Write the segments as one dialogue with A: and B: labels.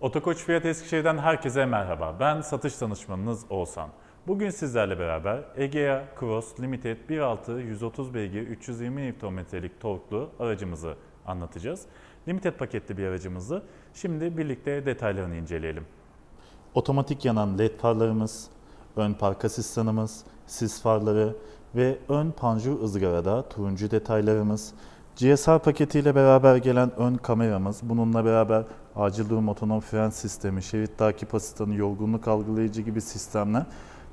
A: Otokoç Fiyat Eskişehir'den herkese merhaba. Ben satış danışmanınız Oğuzhan. Bugün sizlerle beraber Egea Cross Limited 1.6 130 beygir 320 Nm'lik torklu aracımızı anlatacağız. Limited paketli bir aracımızı şimdi birlikte detaylarını inceleyelim.
B: Otomatik yanan led farlarımız, ön park asistanımız, sis farları ve ön panjur ızgarada turuncu detaylarımız, GSR paketiyle beraber gelen ön kameramız, bununla beraber acil durum otonom fren sistemi, şerit takip asistanı, yorgunluk algılayıcı gibi sistemler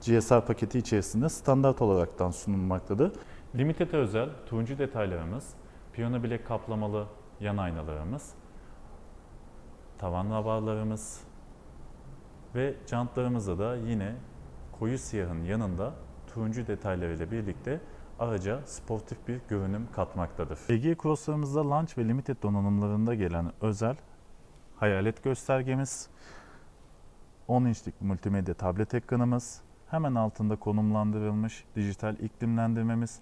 B: GSR paketi içerisinde standart olaraktan sunulmaktadır.
A: Limited'e özel turuncu detaylarımız, piyano bilek kaplamalı yan aynalarımız, tavan lavarlarımız ve jantlarımızda da yine koyu siyahın yanında turuncu detaylarıyla birlikte araca sportif bir görünüm katmaktadır. Ege Cross'larımızda Launch ve Limited donanımlarında gelen özel hayalet göstergemiz, 10 inçlik multimedya tablet ekranımız, hemen altında konumlandırılmış dijital iklimlendirmemiz,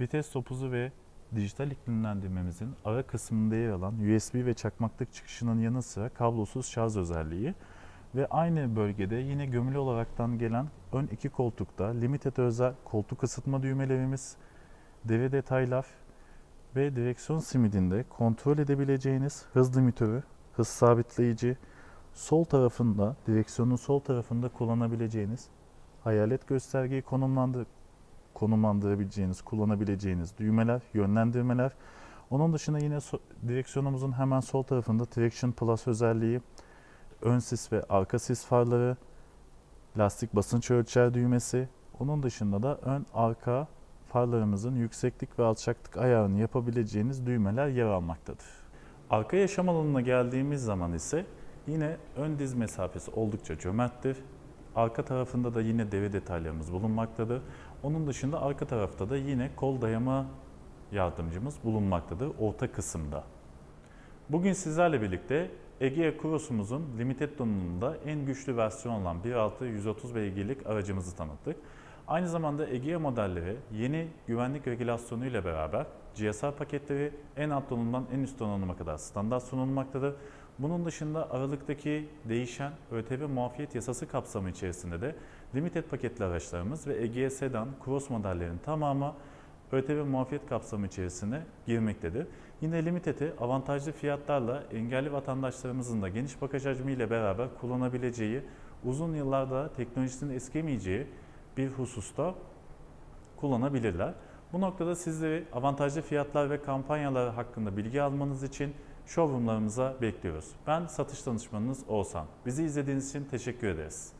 A: vites topuzu ve dijital iklimlendirmemizin ara kısmında yer alan USB ve çakmaklık çıkışının yanı sıra kablosuz şarj özelliği ve aynı bölgede yine gömülü olaraktan gelen ön iki koltukta limited özel koltuk ısıtma düğmelerimiz, deri detaylar ve direksiyon simidinde kontrol edebileceğiniz hız limitörü, hız sabitleyici, sol tarafında, direksiyonun sol tarafında kullanabileceğiniz hayalet göstergeyi konumlandır konumlandırabileceğiniz, kullanabileceğiniz düğmeler, yönlendirmeler. Onun dışında yine so- direksiyonumuzun hemen sol tarafında Traction Plus özelliği, ön sis ve arka sis farları, lastik basınç ölçer düğmesi. Onun dışında da ön arka farlarımızın yükseklik ve alçaklık ayarını yapabileceğiniz düğmeler yer almaktadır. Arka yaşam alanına geldiğimiz zaman ise yine ön diz mesafesi oldukça cömerttir. Arka tarafında da yine deri detaylarımız bulunmaktadır. Onun dışında arka tarafta da yine kol dayama yardımcımız bulunmaktadır orta kısımda. Bugün sizlerle birlikte Egea Cross'umuzun Limited donanımında en güçlü versiyon olan 1.6 130 beygirlik aracımızı tanıttık. Aynı zamanda Egea modelleri yeni güvenlik regülasyonu ile beraber GSR paketleri en alt donanımdan en üst donanıma kadar standart sunulmaktadır. Bunun dışında aralıktaki değişen ÖTV muafiyet yasası kapsamı içerisinde de Limited paketli araçlarımız ve Egea Sedan, Cross modellerin tamamı ÖTV muafiyet kapsamı içerisine girmektedir. Yine Limited'i avantajlı fiyatlarla engelli vatandaşlarımızın da geniş bagaj hacmiyle beraber kullanabileceği, uzun yıllarda teknolojisinin eskimeyeceği bir hususta kullanabilirler. Bu noktada sizleri avantajlı fiyatlar ve kampanyalar hakkında bilgi almanız için showroomlarımıza bekliyoruz. Ben satış danışmanınız Oğuzhan. Bizi izlediğiniz için teşekkür ederiz.